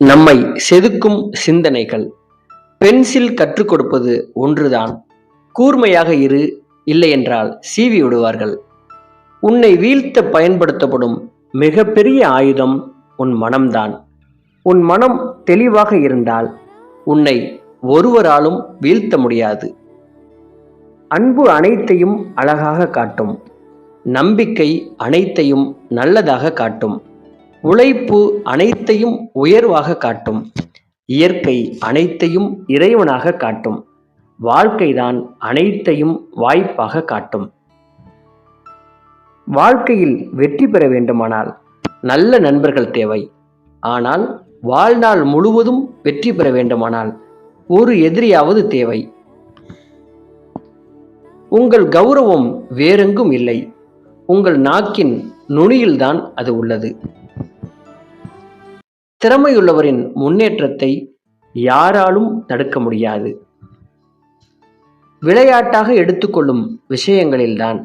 நம்மை செதுக்கும் சிந்தனைகள். பென்சில் கற்றுக் கொடுப்பது ஒன்றுதான். கூர்மையாக இரு இல்லையென்றால் சீவி விடுவார்கள். உன்னை வீழ்த்த பயன்படுத்தப்படும் மிகப்பெரிய ஆயுதம் உன் மனம்தான். உன் மனம் தெளிவாக இருந்தால் உன்னை ஒருவராலும் வீழ்த்த முடியாது. அன்பு அனைத்தையும் அழகாக காட்டும். நம்பிக்கை அனைத்தையும் நல்லதாக காட்டும். உழைப்பு அனைத்தையும் உயர்வாக காட்டும். இயற்கை அனைத்தையும் இறைவனாக காட்டும். வாழ்க்கைதான் அனைத்தையும் வாய்ப்பாக காட்டும். வாழ்க்கையில் வெற்றி பெற வேண்டுமானால் நல்ல நண்பர்கள் தேவை. ஆனால் வாழ்நாள் முழுவதும் வெற்றி பெற வேண்டுமானால் ஒரு எதிரியாவது தேவை. உங்கள் கௌரவம் வேறெங்கும் இல்லை. உங்கள் நாக்கின் நுனியில்தான் அது உள்ளது. திறமையுள்ளவரின் முன்னேற்றத்தை யாராலும் தடுக்க முடியாது. விளையாட்டாக எடுத்துக்கொள்ளும் விஷயங்களில்தான்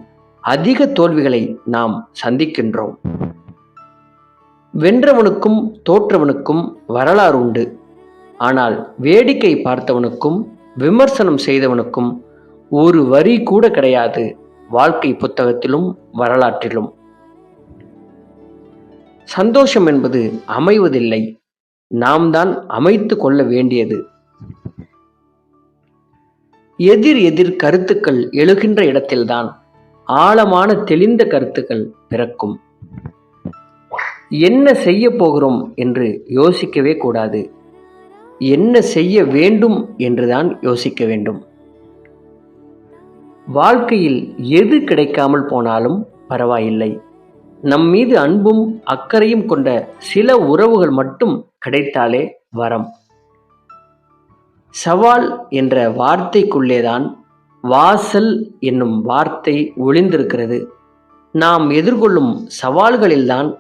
அதிக தோல்விகளை நாம் சந்திக்கின்றோம். வென்றவனுக்கும் தோற்றவனுக்கும் வரலாறு உண்டு ஆனால் வேடிக்கை பார்த்தவனுக்கும் விமர்சனம் செய்தவனுக்கும் ஒரு வரி கூட கிடையாது வாழ்க்கை புத்தகத்திலும் வரலாற்றிலும். சந்தோஷம் என்பது அமைவதில்லை. நாம் தான் அமைத்து கொள்ள வேண்டியது. எதிர் எதிர் கருத்துக்கள் எழுகின்ற இடத்தில்தான் ஆழமான தெளிந்த கருத்துக்கள் பிறக்கும். என்ன செய்ய போகிறோம் என்று யோசிக்கவே கூடாது. என்ன செய்ய வேண்டும் என்றுதான் யோசிக்க வேண்டும். வாழ்க்கையில் எது கிடைக்காமல் போனாலும் பரவாயில்லை. நம் மீது அன்பும் அக்கறையும் கொண்ட சில உறவுகள் மட்டும் கிடைத்தாலே வரம். சவால் என்ற வார்த்தைக்குள்ளேதான் வாசல் என்னும் வார்த்தை ஒளிந்திருக்கிறது. நாம் எதிர்கொள்ளும் சவால்களில்தான்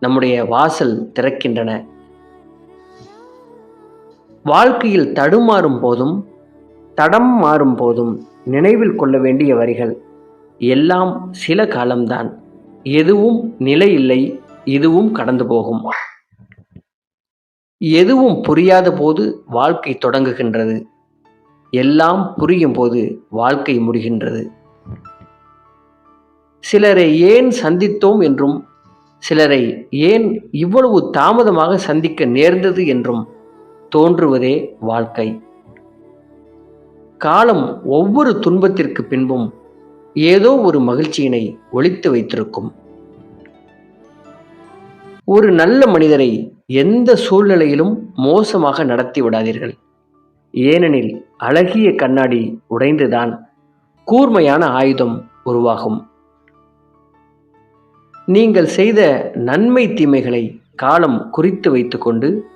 நம்முடைய வாசல் திறக்கின்றன. வாழ்க்கையில் தடுமாறும் போதும் தடம் மாறும் போதும் நினைவில் கொள்ள வேண்டிய வரிகள் எல்லாம் சில காலம்தான். எதுவும் நிலை இல்லை இதுவும் கடந்து போகும். எதுவும் புரியாத போது வாழ்க்கை தொடங்குகின்றது. எல்லாம் புரியும் போது வாழ்க்கை முடிகின்றது. சிலரை ஏன் சந்தித்தோம் என்றும் சிலரை ஏன் இவ்வளவு தாமதமாக சந்திக்க நேர்ந்தது என்றும் தோன்றுவதே வாழ்க்கை. காலம் ஒவ்வொரு துன்பத்திற்கு பின்பும் ஏதோ ஒரு மகிழ்ச்சியினை ஒழித்து வைத்திருக்கும். ஒரு நல்ல மனிதரை எந்த சூழ்நிலையிலும் மோசமாக நடத்தி விடாதீர்கள். ஏனெனில் அழகிய கண்ணாடி உடைந்துதான் கூர்மையான ஆயுதம் உருவாகும். நீங்கள் செய்த நன்மை தீமைகளை காலம் குறித்து வைத்துக்கொண்டு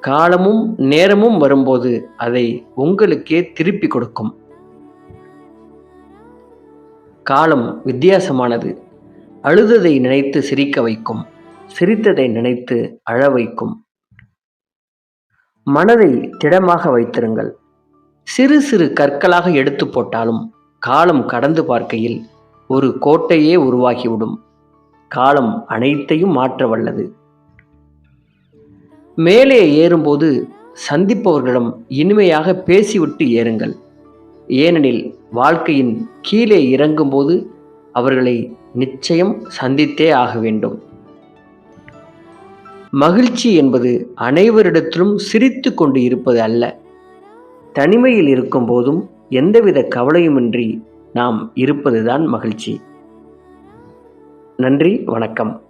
காலமும் நேரமும் வரும்போது அதை உங்களுக்கே திருப்பி கொடுக்கும். காலம் வித்தியாசமானது. அழுததை நினைத்து சிரிக்க வைக்கும் சிரித்ததை நினைத்து அழ வைக்கும். மனதை திடமாக வைத்திருங்கள். சிறு சிறு கற்களாக எடுத்து போட்டாலும் காலம் கடந்து பார்க்கையில் ஒரு கோட்டையே உருவாகிவிடும். காலம் அனைத்தையும் மாற்ற வல்லது. மேலே ஏறும்போது சந்திப்பவர்களிடம் இனிமையாக பேசிவிட்டு ஏறுங்கள். ஏனெனில் வாழ்க்கையின் கீழே இறங்கும்போது அவர்களை நிச்சயம் சந்தித்தே ஆக வேண்டும். மகிழ்ச்சி என்பது அனைவரிடத்திலும் சிரித்து கொண்டு இருப்பது அல்ல. தனிமையில் இருக்கும் போதும் எந்தவித கவலையுமின்றி நாம் இருப்பதுதான் மகிழ்ச்சி. நன்றி வணக்கம்.